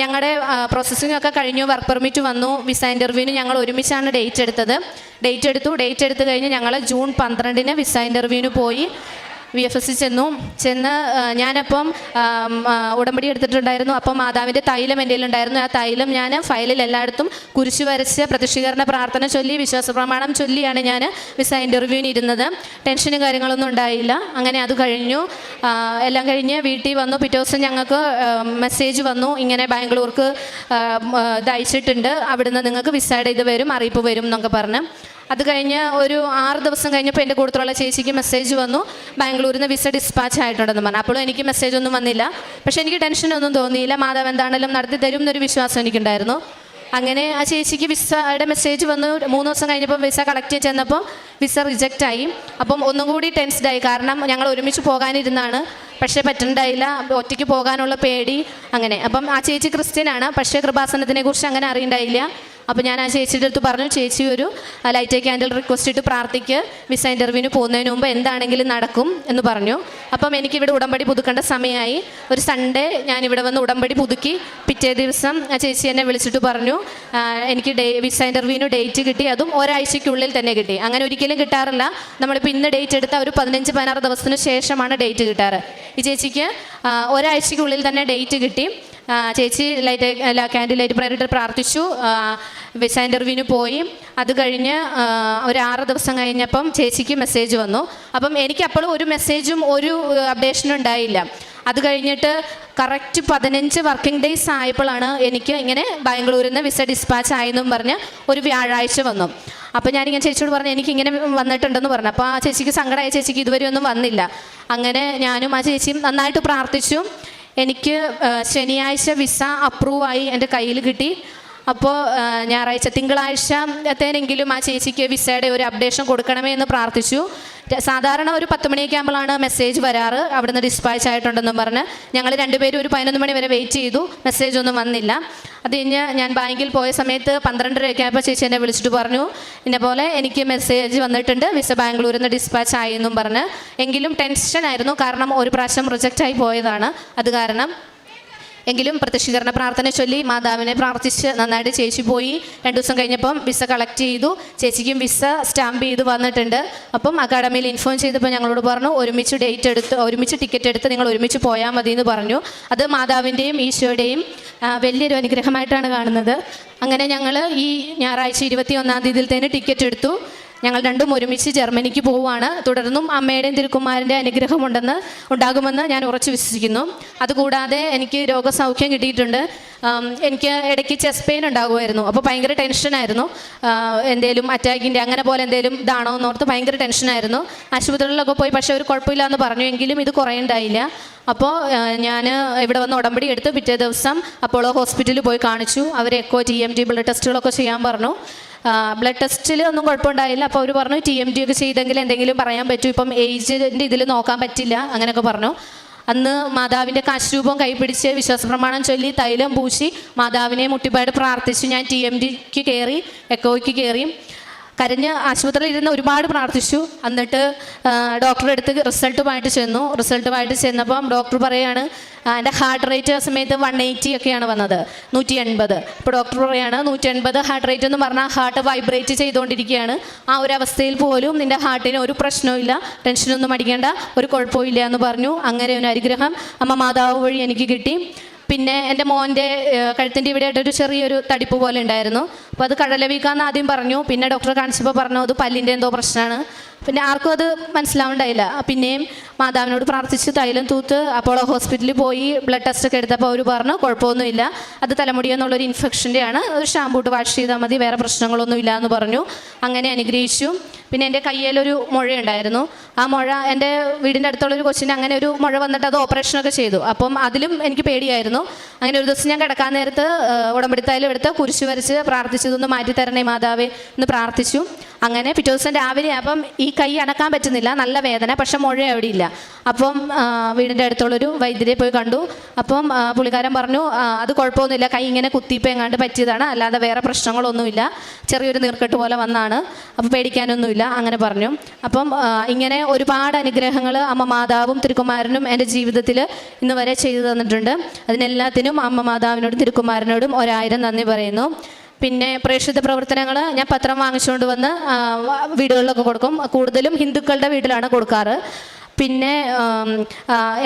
ഞങ്ങളുടെ പ്രോസസ്സിംഗ് ഒക്കെ കഴിഞ്ഞു വർക്ക് പെർമിറ്റ് വന്നു വിസ ഇന്റർവ്യൂവിന് ഞങ്ങൾ ഒരുമിച്ചാണ് ഡേറ്റ് എടുത്തത്. ഡേറ്റ് എടുത്തു ഡേറ്റ് എടുത്തു കഴിഞ്ഞ് ഞങ്ങൾ ജൂൺ പന്ത്രണ്ടിന് വിസ ഇന്റർവ്യൂവിന് പോയി. വി എഫ് എസ് ചെന്നു ചെന്ന് ഞാനപ്പം ഉടമ്പടി എടുത്തിട്ടുണ്ടായിരുന്നു. അപ്പം മാതാവിന്റെ തൈലം എന്റെ ഉണ്ടായിരുന്നു. ആ തൈലം ഞാൻ ഫയലിൽ എല്ലായിടത്തും കുരിശു വരച്ച് പ്രതിഷ്ഠീകരണ പ്രാർത്ഥന ചൊല്ലി വിശ്വാസ പ്രമാണം ചൊല്ലിയാണ് ഞാൻ വിസ ഇന്റർവ്യൂവിന് ഇരുന്നത്. ടെൻഷനും കാര്യങ്ങളൊന്നും ഉണ്ടായില്ല. അങ്ങനെ അത് കഴിഞ്ഞു. എല്ലാം കഴിഞ്ഞ് വീട്ടിൽ വന്നു. പിറ്റേ ദിവസം ഞങ്ങൾക്ക് മെസ്സേജ് വന്നു. ഇങ്ങനെ ബാംഗ്ലൂർക്ക് ഇതയച്ചിട്ടുണ്ട് അവിടുന്ന് നിങ്ങൾക്ക് വിസയുടെ ഇത് വരും അറിയിപ്പ് വരും എന്നൊക്കെ പറഞ്ഞ്. അത് കഴിഞ്ഞ് ഒരു ആറ് ദിവസം കഴിഞ്ഞപ്പോൾ എന്റെ കൂട്ടത്തിലുള്ള ചേച്ചിക്ക് മെസ്സേജ് വന്നു. ബാംഗ്ലൂരിൽ നിന്ന് വിസ ഡിസ്പാച്ച് ആയിട്ടുണ്ടെന്ന് പറഞ്ഞു. അപ്പോഴും എനിക്ക് മെസ്സേജ് ഒന്നും വന്നില്ല. പക്ഷേ എനിക്ക് ടെൻഷനൊന്നും തോന്നിയില്ല. മാതാവ് എന്താണെങ്കിലും നടത്തി തരും എന്നൊരു വിശ്വാസം എനിക്കുണ്ടായിരുന്നു. അങ്ങനെ ആ ചേച്ചിക്ക് വിസയുടെ മെസ്സേജ് വന്നു. മൂന്ന് ദിവസം കഴിഞ്ഞപ്പോൾ വിസ കളക്ട് ചെയ്ത് ചെന്നപ്പോൾ വിസ റിജക്റ്റ് ആയി. അപ്പം ഒന്നും കൂടി ടെൻസ്ഡായി കാരണം ഞങ്ങൾ ഒരുമിച്ച് പോകാനിരുന്നാണ്. പക്ഷേ പറ്റുന്നുണ്ടായില്ല ഒറ്റയ്ക്ക് പോകാനുള്ള പേടി. അങ്ങനെ. അപ്പം ആ ചേച്ചി ക്രിസ്ത്യനാണ്. പക്ഷേ കൃപാസനത്തിനെ കുറിച്ച് അങ്ങനെ അറിയണ്ടായില്ല. അപ്പോൾ ഞാൻ ആ ചേച്ചിയുടെ അടുത്ത് പറഞ്ഞു ചേച്ചി ഒരു ലൈറ്റ് ക്യാൻഡിൽ റിക്വസ്റ്റ് ഇട്ട് പ്രാർത്ഥിക്ക്. വിസ ഇന്റർവ്യൂവിന് പോകുന്നതിന് മുമ്പ് എന്താണെങ്കിലും നടക്കും എന്ന് പറഞ്ഞു. അപ്പം എനിക്കിവിടെ ഉടമ്പടി പുതുക്കേണ്ട സമയമായി. ഒരു സൺഡേ ഞാൻ ഇവിടെ വന്ന് ഉടമ്പടി പുതുക്കി. പിറ്റേ ദിവസം ആ ചേച്ചി എന്നെ വിളിച്ചിട്ട് പറഞ്ഞു എനിക്ക് ഡേ വിസ ഇന്റർവ്യൂവിന് ഡേറ്റ് കിട്ടി. അതും ഒരാഴ്ചയ്ക്കുള്ളിൽ തന്നെ കിട്ടി. അങ്ങനെ ഒരിക്കലും കിട്ടാറില്ല. നമ്മളിപ്പോൾ ഇന്ന് ഡേറ്റ് എടുത്ത ഒരു പതിനഞ്ച് പതിനാറ് ദിവസത്തിന് ശേഷമാണ് ഡേറ്റ് കിട്ടാറ്. ഈ ചേച്ചിക്ക് ഒരാഴ്ചയ്ക്കുള്ളിൽ തന്നെ ഡേറ്റ് കിട്ടി. ചേച്ചി ലൈറ്റ് ക്യാൻഡിൽ ലൈറ്റ് പ്രയറിട്ട് പ്രാർത്ഥിച്ചു. വിസാ ഇന്റർവ്യൂവിന് പോയി. അത് കഴിഞ്ഞ് ഒരു ആറ് ദിവസം കഴിഞ്ഞപ്പം ചേച്ചിക്ക് മെസ്സേജ് വന്നു. അപ്പം എനിക്ക് അപ്പോഴും ഒരു മെസ്സേജും ഒരു അപ്ഡേഷനും ഉണ്ടായില്ല. അത് കഴിഞ്ഞിട്ട് കറക്റ്റ് പതിനഞ്ച് വർക്കിംഗ് ഡേയ്സ് ആയപ്പോഴാണ് എനിക്ക് ഇങ്ങനെ ബാംഗ്ലൂരിൽ നിന്ന് വിസ ഡിസ്പാച്ച് ആയെന്നും പറഞ്ഞ് ഒരു വ്യാഴാഴ്ച വന്നു. അപ്പോൾ ഞാനിങ്ങനെ ചേച്ചിയോട് പറഞ്ഞു എനിക്ക് ഇങ്ങനെ വന്നിട്ടുണ്ടെന്ന് പറഞ്ഞു. അപ്പോൾ ആ ചേച്ചിക്ക് സങ്കടമായ ചേച്ചിക്ക് ഇതുവരെ ഒന്നും വന്നില്ല. അങ്ങനെ ഞാനും ആ ചേച്ചിയും നന്നായിട്ട് പ്രാർത്ഥിച്ചു. എനിക്ക് ശനിയാഴ്ച വിസ അപ്രൂവായി എന്റെ കയ്യിൽ കിട്ടി. അപ്പോൾ ഞായറാഴ്ച തിങ്കളാഴ്ചത്തേനെങ്കിലും ആ ചേച്ചിക്ക് വിസയുടെ ഒരു അപ്ഡേഷൻ കൊടുക്കണമേ എന്ന് പ്രാർത്ഥിച്ചു. സാധാരണ ഒരു പത്ത് മണിയൊക്കെ ആകുമ്പോഴാണ് മെസ്സേജ് വരാറ്. അവിടുന്ന് ഡിസ്പാച്ച് ആയിട്ടുണ്ടെന്നും പറഞ്ഞ് ഞങ്ങൾ രണ്ടുപേരും ഒരു പതിനൊന്ന് മണി വരെ വെയിറ്റ് ചെയ്തു. മെസ്സേജ് ഒന്നും വന്നില്ല. അത് കഴിഞ്ഞ് ഞാൻ ബാങ്കിൽ പോയ സമയത്ത് പന്ത്രണ്ടരയൊക്കെ ആയപ്പോൾ ചേച്ചി എന്നെ വിളിച്ചിട്ട് പറഞ്ഞു ഇന്നെ പോലെ എനിക്ക് മെസ്സേജ് വന്നിട്ടുണ്ട്. വിസ ബാംഗ്ലൂരിൽ നിന്ന് ഡിസ്പാച്ച് ആയി എന്നും പറഞ്ഞ്. എങ്കിലും ടെൻഷൻ ആയിരുന്നു. കാരണം ഒരു പ്രാവശ്യം റിജക്റ്റ് ആയി പോയതാണ്. അത് കാരണം എങ്കിലും പ്രത്യക്ഷീകരണ പ്രാർത്ഥന ചൊല്ലി മാതാവിനെ പ്രാർത്ഥിച്ച് നന്നായിട്ട് ചേച്ചി പോയി. രണ്ടു ദിവസം കഴിഞ്ഞപ്പം വിസ കളക്ട് ചെയ്തു. ചേച്ചിക്കും വിസ സ്റ്റാമ്പ് ചെയ്ത് വന്നിട്ടുണ്ട്. അപ്പം അക്കാഡമിയിൽ ഇൻഫോം ചെയ്തപ്പോൾ ഞങ്ങളോട് പറഞ്ഞു ഒരുമിച്ച് ഡേറ്റ് എടുത്ത് ഒരുമിച്ച് ടിക്കറ്റ് എടുത്ത് നിങ്ങൾ ഒരുമിച്ച് പോയാൽ മതി എന്ന് പറഞ്ഞു. അത് മാതാവിന്റെയും ഈശോയുടെയും വലിയൊരു അനുഗ്രഹമായിട്ടാണ് കാണുന്നത്. അങ്ങനെ ഞങ്ങൾ ഈ ഞായറാഴ്ച ഇരുപത്തി ഒന്നാം തീയതിയിൽ തന്നെ ടിക്കറ്റ് എടുത്തു. ഞങ്ങൾ രണ്ടും ഒരുമിച്ച് ജർമ്മനിക്ക് പോവുകയാണ്. തുടർന്നും അമ്മയുടെയും തിരുക്കുമാരന്റെ അനുഗ്രഹം ഉണ്ടെന്ന് ഉണ്ടാകുമെന്ന് ഞാൻ ഉറച്ചു വിശ്വസിക്കുന്നു. അതുകൂടാതെ എനിക്ക് രോഗസൗഖ്യം കിട്ടിയിട്ടുണ്ട്. എനിക്ക് ഇടയ്ക്ക് ചെസ്റ്റ് പെയിൻ ഉണ്ടാകുമായിരുന്നു. അപ്പോൾ ഭയങ്കര ടെൻഷനായിരുന്നു എന്തേലും അറ്റാക്കിന്റെ അങ്ങനെ പോലെ എന്തേലും ഇതാണോ എന്നോർത്ത് ഭയങ്കര ടെൻഷനായിരുന്നു ആശുപത്രികളിലൊക്കെ പോയി പക്ഷേ ഒരു കുഴപ്പമില്ല എന്ന് പറഞ്ഞു എങ്കിലും ഇത് കുറയുണ്ടായില്ല. അപ്പോൾ ഞാൻ ഇവിടെ വന്ന് ഉടമ്പടി എടുത്ത് പിറ്റേ ദിവസം അപ്പോളോ ഹോസ്പിറ്റലിൽ പോയി കാണിച്ചു. അവർ echo T M T blood ടെസ്റ്റുകളൊക്കെ ചെയ്യാൻ പറഞ്ഞു. ബ്ലഡ് ടെസ്റ്റിൽ ഒന്നും കുഴപ്പമുണ്ടായില്ല. അപ്പോൾ അവർ പറഞ്ഞു ടി എം ടി ഒക്കെ ചെയ്തെങ്കിൽ എന്തെങ്കിലും പറയാൻ പറ്റും. ഇപ്പം ഏജിന്റെ ഇതിൽ നോക്കാൻ പറ്റില്ല. അങ്ങനെയൊക്കെ പറഞ്ഞു. അന്ന് മാതാവിന്റെ കാശ്രൂപം കൈപിടിച്ച് വിശ്വാസ പ്രമാണം ചൊല്ലി തൈലം പൂശി മാതാവിനെ മുട്ടിപ്പാട് പ്രാർത്ഥിച്ചു. ഞാൻ ടി എം ഡിക്ക് കയറി എക്കോയ്ക്ക് കയറി കരഞ്ഞ് ആശുപത്രിയിൽ ഇരുന്ന് ഒരുപാട് പ്രാർത്ഥിച്ചു. എന്നിട്ട് ഡോക്ടറെ അടുത്ത് റിസൾട്ടുമായിട്ട് ചെന്നു. റിസൾട്ടുമായിട്ട് ചെന്നപ്പം ഡോക്ടർ പറയാണ് എന്റെ ഹാർട്ട് റേറ്റ് ആ സമയത്ത് വൺ എയ്റ്റി ഒക്കെയാണ് വന്നത്. നൂറ്റി എൺപത് അപ്പോൾ ഡോക്ടർ പറയാണ് നൂറ്റി എൺപത് ഹാർട്ട് റേറ്റ് എന്ന് പറഞ്ഞാൽ ഹാർട്ട് വൈബ്രേറ്റ് ചെയ്തുകൊണ്ടിരിക്കുകയാണ്. ആ ഒരു അവസ്ഥയിൽ പോലും നിന്റെ ഹാർട്ടിന് ഒരു പ്രശ്നവും ഇല്ല. ടെൻഷനൊന്നും അടിക്കേണ്ട. ഒരു കുഴപ്പമില്ല എന്ന് പറഞ്ഞു. അങ്ങനെ ഒരു അനുഗ്രഹം അമ്മ മാതാവ് വഴി എനിക്ക് കിട്ടി. പിന്നെ എന്റെ മോന്റെ കഴുത്തിന്റെ ഇവിടെയായിട്ട് ഒരു ചെറിയൊരു തടിപ്പ് പോലെ ഉണ്ടായിരുന്നു. അപ്പോൾ അത് കടലവീക്കാന്ന് ആദ്യം പറഞ്ഞു. പിന്നെ ഡോക്ടറെ കാണിച്ചപ്പോൾ പറഞ്ഞു അത് പല്ലിന്റെ എന്തോ പ്രശ്നമാണ്. പിന്നെ ആർക്കും അത് മനസ്സിലാവുണ്ടായില്ല. പിന്നെയും മാതാവിനോട് പ്രാർത്ഥിച്ച് തൈലം തൂത്ത് അപ്പോളോ ഹോസ്പിറ്റലിൽ പോയി ബ്ലഡ് ടെസ്റ്റ് ഒക്കെ എടുത്തപ്പോൾ അവർ പറഞ്ഞു കുഴപ്പമൊന്നുമില്ല. അത് തലമുടി എന്നുള്ളൊരു ഇൻഫെക്ഷന്റെ ആണ് ഒരു ഷാമ്പൂട്ട് വാഷ് ചെയ്താൽ മതി വേറെ പ്രശ്നങ്ങളൊന്നും ഇല്ല എന്ന് പറഞ്ഞു. അങ്ങനെ അനുഗ്രഹിച്ചു. പിന്നെ എന്റെ കയ്യിലൊരു മുഴയുണ്ടായിരുന്നു. ആ മുഴ എന്റെ വീടിന്റെ അടുത്തുള്ള ഒരു കൊച്ചിന് അങ്ങനെ ഒരു മുഴ വന്നിട്ട് അത് ഓപ്പറേഷനൊക്കെ ചെയ്തു. അപ്പം അതിലും എനിക്ക് പേടിയായിരുന്നു. അങ്ങനെ ഒരു ദിവസം ഞാൻ കിടക്കാൻ നേരത്ത് ഉടമ്പടിത്തായാലും എടുത്ത് കുരിശ് വരച്ച് പ്രാർത്ഥിച്ചതൊന്ന് മാറ്റി തരണേ മാതാവേ എന്ന് പ്രാർത്ഥിച്ചു. അങ്ങനെ പിറ്റേ ദിവസം രാവിലെ അപ്പം ഈ കൈ അനക്കാൻ പറ്റുന്നില്ല നല്ല വേദന പക്ഷെ മുഴ അവിടെ ഇല്ല അപ്പം വീടിന്റെ അടുത്തുള്ളൊരു വൈദ്യരെ പോയി കണ്ടു. അപ്പം പുള്ളിക്കാരൻ പറഞ്ഞു അത് കുഴപ്പമൊന്നുമില്ല കൈ ഇങ്ങനെ കുത്തിയിപ്പോൾ എങ്ങാണ്ട് പറ്റിയതാണ് അല്ലാതെ വേറെ പ്രശ്നങ്ങളൊന്നുമില്ല ചെറിയൊരു നീർക്കെട്ട് പോലെ വന്നാണ് അപ്പോൾ പേടിക്കാനൊന്നുമില്ല അങ്ങനെ പറഞ്ഞു. അപ്പം ഇങ്ങനെ ഒരുപാട് അനുഗ്രഹങ്ങൾ അമ്മ മാതാവും തിരുക്കുമാരനും എന്റെ ജീവിതത്തിൽ ഇന്ന് വരെ ചെയ്തു തന്നിട്ടുണ്ട്. അതിനെല്ലാത്തിനും അമ്മ മാതാവിനോടും തിരുക്കുമാരനോടും ഒരായിരം നന്ദി പറയുന്നു. പിന്നെ പ്രേക്ഷിത പ്രവർത്തനങ്ങൾ ഞാൻ പത്രം വാങ്ങിച്ചുകൊണ്ട് വന്ന് വീടുകളിലൊക്കെ കൊടുക്കും. കൂടുതലും ഹിന്ദുക്കളുടെ വീട്ടിലാണ് കൊടുക്കാറ്. പിന്നെ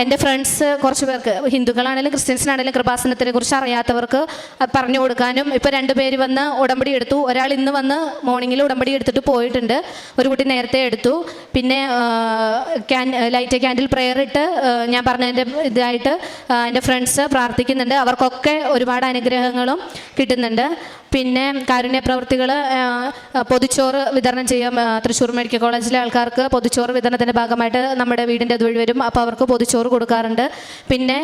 എന്റെ ഫ്രണ്ട്സ് കുറച്ച് പേർക്ക് ഹിന്ദുക്കളാണെങ്കിലും ക്രിസ്ത്യൻസിനാണെങ്കിലും കൃപാസനത്തിനെ കുറിച്ച് അറിയാത്തവർക്ക് പറഞ്ഞു കൊടുക്കാനും ഇപ്പോൾ രണ്ട് പേര് വന്ന് ഉടമ്പടി എടുത്തു. ഒരാൾ ഇന്ന് വന്ന് മോർണിംഗിൽ ഉടമ്പടി എടുത്തിട്ട് പോയിട്ടുണ്ട്. ഒരു കുട്ടി നേരത്തെ എടുത്തു. പിന്നെ ക്യാൻ ലൈറ്റ് ക്യാൻഡിൽ പ്രെയർ ഇട്ട് ഞാൻ പറഞ്ഞതിന്റെ ഇതായിട്ട് എന്റെ ഫ്രണ്ട്സ് പ്രാർത്ഥിക്കുന്നുണ്ട്. അവർക്കൊക്കെ ഒരുപാട് അനുഗ്രഹങ്ങളും കിട്ടുന്നുണ്ട്. പിന്നെ കാരുണ്യ പ്രവൃത്തികൾ പൊതിച്ചോറ് വിതരണം ചെയ്യാം. തൃശ്ശൂർ മെഡിക്കൽ കോളേജിലെ ആൾക്കാർക്ക് പൊതിച്ചോറ് വിതരണത്തിന്റെ ഭാഗമായിട്ട് നമ്മുടെ വീടിന്റെ അതുവഴി വരും. അപ്പോൾ അവർക്ക് പൊതിച്ചോറ് കൊടുക്കാറുണ്ട്. പിന്നെ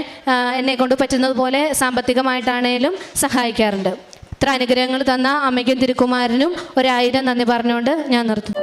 എന്നെ കൊണ്ട് പറ്റുന്നതുപോലെ സാമ്പത്തികമായിട്ടാണേലും സഹായിക്കാറുണ്ട്. ഇത്ര അനുഗ്രഹങ്ങൾ തന്ന അമ്മയ്ക്കും തിരുക്കുമാരനും ഒരായിരം നന്ദി പറഞ്ഞുകൊണ്ട് ഞാൻ നിർത്തുന്നു.